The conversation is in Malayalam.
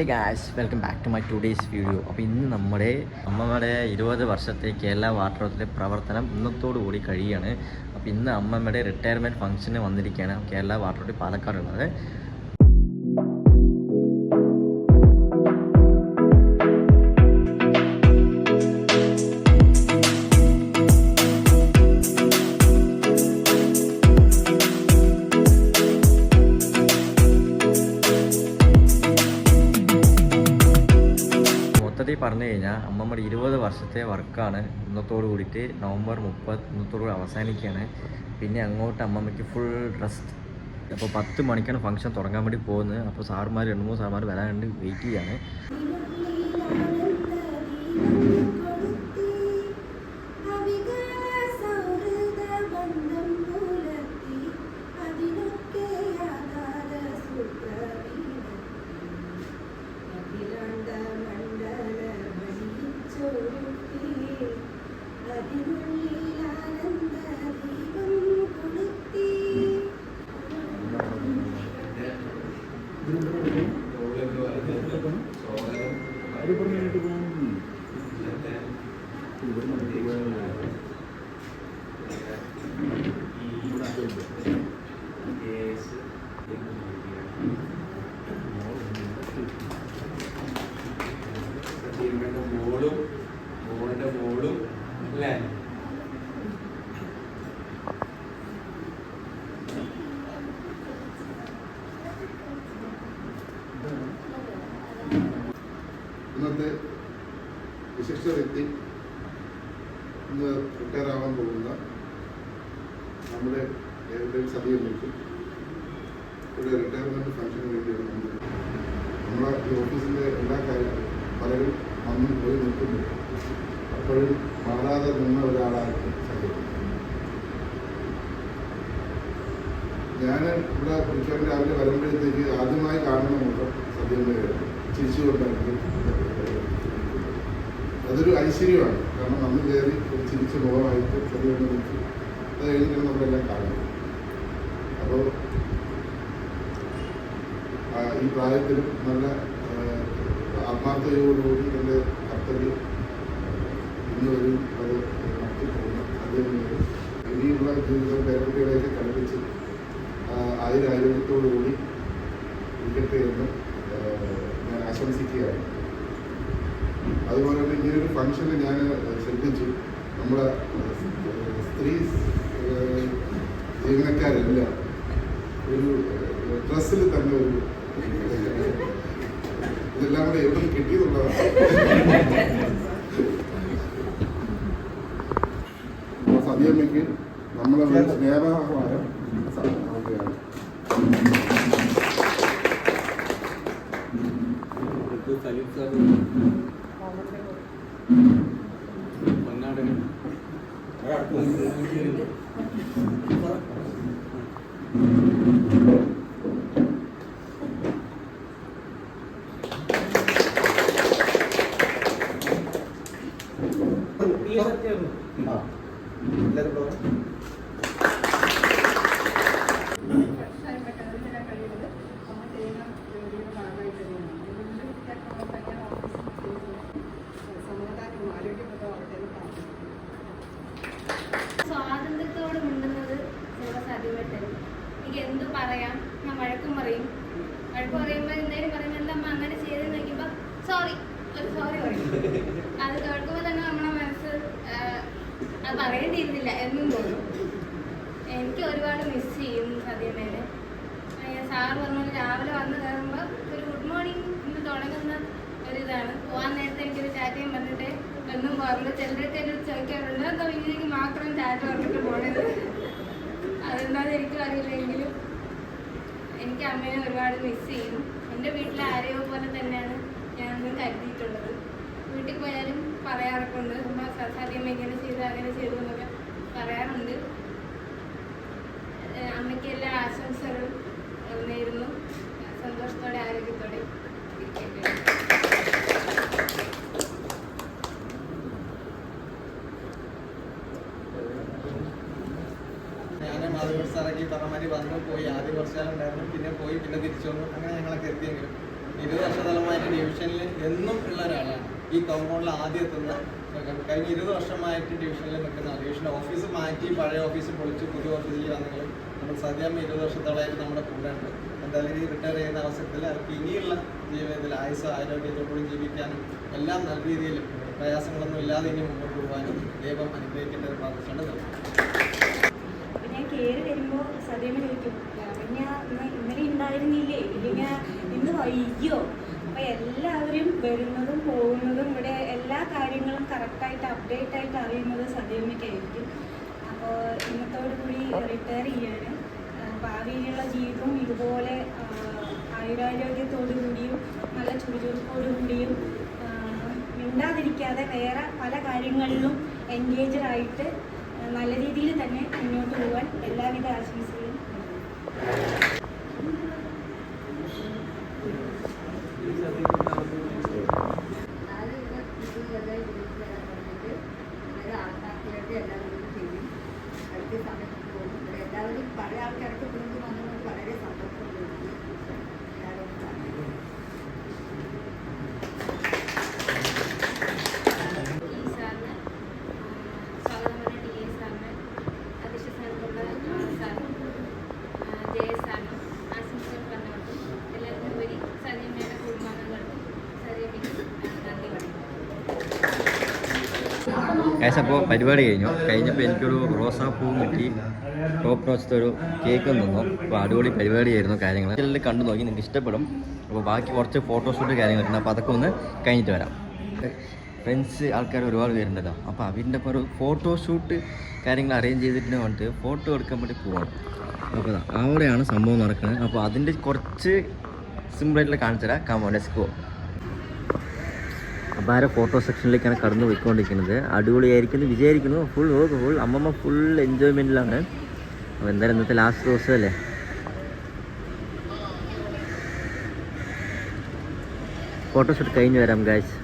Hey guys welcome back to my today's video അപ്പോൾ ഇന്ന് നമ്മുടെ അമ്മമ്മയുടെ ഇരുപത് വർഷത്തെ കേരള വാട്ടറോത്തിലെ പ്രവർത്തനം ഇന്നത്തോടു കൂടി കഴിയുകയാണ് അപ്പോൾ ഇന്ന് അമ്മമ്മയുടെ റിട്ടയർമെന്റ് ഫംഗ്ഷന് വന്നിരിക്കുകയാണ് കേരള വാട്ടറോട്ടി പാലക്കാടുള്ളത് മൊത്തത്തിൽ പറഞ്ഞു കഴിഞ്ഞാൽ അമ്മമ്മയുടെ ഇരുപത് വർഷത്തെ വർക്കാണ്. ഇന്നത്തോട് കൂടിയിട്ട് നവംബർ മുപ്പത് ഇന്നത്തോട് കൂടി അവസാനിക്കുകയാണ്. പിന്നെ അങ്ങോട്ട് അമ്മമ്മയ്ക്ക് ഫുൾ റെസ്റ്റ് അപ്പോൾ പത്ത് മണിക്കാണ് ഫംഗ്ഷൻ തുടങ്ങാൻ വേണ്ടി പോകുന്നത്. അപ്പോൾ സാറുമാർ രണ്ട് മൂന്ന് സാറുമാർ വരാൻ വേണ്ടി വെയിറ്റ് ചെയ്യാണ്. ഇന്നത്തെ വിശിഷ്ട വ്യക്തി ഇന്ന് റിട്ടയർ പോകുന്ന നമ്മുടെ ഏവരുടെയും സഭയിലേക്ക് ഇവിടെ റിട്ടയർമെന്റ് ഫംഗ്ഷന് വേണ്ടിയാണ് നമ്മൾ നമ്മളെ ഈ ഓഫീസിന്റെ എല്ലാ കാര്യങ്ങളും പലരും വന്നും പോയി നിൽക്കുന്നു. അപ്പോഴും മാറാതെ നിന്ന ഒരാളായിരുന്നു ഞാൻ ഇവിടെ പുരുഷൻ രാവിലെ വരുമ്പോഴത്തേക്ക് ആദ്യമായി കാണുന്ന മുഖം ചിരിച്ചു ചിരിച്ചുകൊണ്ടായിരിക്കും അതൊരു ഐശ്വര്യമാണ്. കാരണം നമ്മൾ കയറി ചിരിച്ച മുഖമായിട്ട് സത്യനെ വിളിച്ച് അത് കഴിഞ്ഞിട്ട് നമ്മളെല്ലാം കാണുന്നത് അപ്പോൾ ഈ പ്രായത്തിലും നല്ല ആത്മാർത്ഥതയോടുകൂടി എന്റെ കർത്തവ്യം ഇന്ന് വരും അത് നടത്തി പോകുന്ന അദ്ദേഹം ഇനിയുള്ള ജീവിതം പേരക്കുട്ടികളെയൊക്കെ കൽപ്പിച്ച് ആ, ഒരു ആരോഗ്യത്തോടുകൂടി ഇരിക്കട്ടെ എന്ന് ഞാൻ ആശംസിക്കുകയാണ്. അതുപോലെ തന്നെ ഇങ്ങനൊരു ഫംഗ്ഷന് ഞാൻ ശ്രദ്ധിച്ചു. നമ്മുടെ സ്ത്രീ ജീവനക്കാരല്ല ഒരു ഡ്രസ്സിൽ തന്നെ ഒരു ഇതെല്ലാം കൂടെ എവിടെ നിന്ന് കിട്ടിയെന്നുള്ളതാണ് സദ്യമ്മയ്ക്ക് നമ്മളെ ഒരു ആ. എല്ലാവരും പോകാം സ്വാതന്ത്ര്യത്തോട് മിണ്ടുന്നത് ചിലപ്പോൾ സാധ്യമായിട്ടരും എനിക്ക് എന്ത് പറയാം ഞാൻ വഴക്കും പറയും വഴക്ക് പറയുമ്പോൾ എന്തായാലും പറയും എന്താ അമ്മ അങ്ങനെ ചെയ്തെന്ന് നോക്കുമ്പോൾ സോറി ഒരു സോറി പറയും അത് കേൾക്കുമ്പോൾ തന്നെ നമ്മുടെ മനസ്സ് ആ, അത് പറയേണ്ടിയിരുന്നില്ല എന്നും തോന്നും. എനിക്ക് ഒരുപാട് മിസ് ചെയ്യും സദ്യമേനെ സാറ് പറഞ്ഞ രാവിലെ വന്ന് കയറുമ്പോൾ ഒരു ഗുഡ് മോർണിംഗ് ഇന്ന് തുടങ്ങുന്ന ഒരിതാണ്. പോകാൻ നേരത്തെ എനിക്കൊരു ചാറ്റയും പറഞ്ഞിട്ട് എന്നും പോകാറുണ്ട് ചിലരൊക്കെ എന്നോട് ചോദിക്കാറുണ്ട് എന്താ വീട്ടിലേക്ക് മാത്രം ചാറ്റ പറഞ്ഞിട്ട് പോണത്? അതെന്താണെന്ന് എനിക്കും അറിയില്ലെങ്കിലും എനിക്ക് അമ്മേനെ ഒരുപാട് മിസ് ചെയ്യും. എന്റെ വീട്ടിലെ ആരെയോ പോലെ തന്നെയാണ് ഞാനൊന്നും കരുതിയിട്ടുള്ളത്. വീട്ടിൽ പോയാലും പറയാറൊക്കെ ഉണ്ട് സത്യം ഇങ്ങനെ ചെയ്തു അങ്ങനെ ചെയ്തു എന്നൊക്കെ പറയാറുണ്ട്. അമ്മയ്ക്ക് എല്ലാ ആശംസകളും നേരുന്നു. സന്തോഷത്തോടെ ആരോഗ്യത്തോടെ പോയി ആദ്യ ഉണ്ടായിരുന്നു. പിന്നെ പോയി പിന്നെ തിരിച്ചു വന്നു. അങ്ങനെ ഞങ്ങളൊക്കെ എത്തിയെങ്കിലും ഇരുപത് വർഷ തലമായിട്ട് ഡിവിഷനിൽ എന്നും ഉള്ള ഒരാളാണ്. ഈ കോമ്പൗണ്ടിൽ ആദ്യം എത്തുന്ന കഴിഞ്ഞ ഇരുപത് വർഷമായിട്ട് ഡിവിഷനിൽ നിൽക്കുന്ന ആൾ ഡിവിഷന്റെ ഓഫീസ് മാറ്റി പഴയ ഓഫീസ് പൊളിച്ച് പുതിയ ഓഫീസിൽ വന്നെങ്കിലും നമ്മൾ സദ്യം ഇരുപത് വർഷത്തോളമായിട്ട് നമ്മുടെ കൂടെ ഉണ്ട്. എന്തായാലും ഈ റിട്ടയർ ചെയ്യുന്ന അവസരത്തിൽ അവർക്ക് ഇനിയുള്ള ജീവിതത്തിൽ ആയുസ് ആരോഗ്യത്തോടുകൂടി ജീവിക്കാനും എല്ലാം നല്ല രീതിയിൽ പ്രയാസങ്ങളൊന്നും ഇല്ലാതെ ഇനി മുന്നോട്ട് പോകാനും ദൈവം അനുഗ്രഹിക്കേണ്ട ഒരു പ്രാർത്ഥിച്ചാണ് ഞാൻ കയറി വരുമ്പോൾ സദ്യമ ഇന്നലെ ഉണ്ടായിരുന്നില്ലേ? ഇല്ലെങ്കിൽ ഇന്ന് വൈകിയോ? അപ്പൊ എല്ലാവരും വരുന്നതും പോകുന്നതും ഇവിടെ എല്ലാ കാര്യങ്ങളും കറക്റ്റായിട്ട് അപ്ഡേറ്റ് ആയിട്ട് അറിയുന്നത് സദ്യമ്മയ്ക്കായിരിക്കും അപ്പോൾ ഇന്നത്തോടു കൂടി റിട്ടയർ ചെയ്യാണ്. ഭാവിയിലുള്ള ജീവിതവും ഇതുപോലെ ആ, ആയുരാരോഗ്യത്തോടു കൂടിയും നല്ല ചുറുചുറുക്കോടു കൂടിയും ആ, മിണ്ടാതിരിക്കാതെ വേറെ പല കാര്യങ്ങളിലും എൻഗേജഡ് ആയിട്ട് നല്ല രീതിയിൽ തന്നെ മുന്നോട്ട് പോകാൻ എല്ലാവിധ ആശംസകളും. എല്ലാവരും പഴയ ആൾക്കാർക്ക് വീണ്ടും ഗൈസ് അപ്പോൾ പരിപാടി കഴിഞ്ഞു. കഴിഞ്ഞപ്പോൾ എനിക്കൊരു റോസാപ്പൂവും കിട്ടി ടോപ്പ് റോച്ചത്തെ ഒരു കേക്കും തന്നു. അപ്പോൾ അടിപൊളി പരിപാടിയായിരുന്നു കാര്യങ്ങൾ ഇതിൽ കണ്ടു നോക്കി നിങ്ങൾക്ക് ഇഷ്ടപ്പെടും. അപ്പോൾ ബാക്കി കുറച്ച് ഫോട്ടോഷൂട്ട് കാര്യങ്ങൾ ഉണ്ട് അപ്പോൾ അതൊക്കെ ഒന്ന് കഴിഞ്ഞിട്ട് വരാം. ഫ്രണ്ട്സ് ആൾക്കാർ ഒരുപാട് പേരുണ്ടല്ലോ. അപ്പോൾ അവരിന്റെ ഇപ്പോൾ ഒരു ഫോട്ടോഷൂട്ട് കാര്യങ്ങൾ അറേഞ്ച് ചെയ്തിട്ട് വന്നിട്ട് ഫോട്ടോ എടുക്കാൻ വേണ്ടി പോകണം അപ്പോൾ അവിടെയാണ് സംഭവം നടക്കുന്നത്. അപ്പോൾ അതിന്റെ കുറച്ച് സിമ്പിളായിട്ടുള്ള കാണിച്ചു തരാം. കാമോ ലെസ്കോ അപ്പോൾ ആരെ ഫോട്ടോ സെക്ഷനിലേക്കാണ് കടന്നു പോയിക്കൊണ്ടിരിക്കുന്നത്. അടിപൊളിയായിരിക്കുന്നു. വിചാരിക്കുന്നു ഫുൾ നോക്ക് ഫുൾ അമ്മമ്മ ഫുൾ എൻജോയ്മെന്റിലാണ് അപ്പോൾ എന്തായാലും ഇന്നത്തെ ലാസ്റ്റ് ദിവസമല്ലേ ഫോട്ടോഷൂട്ട് കഴിഞ്ഞ് വരാം ഗായ്സ്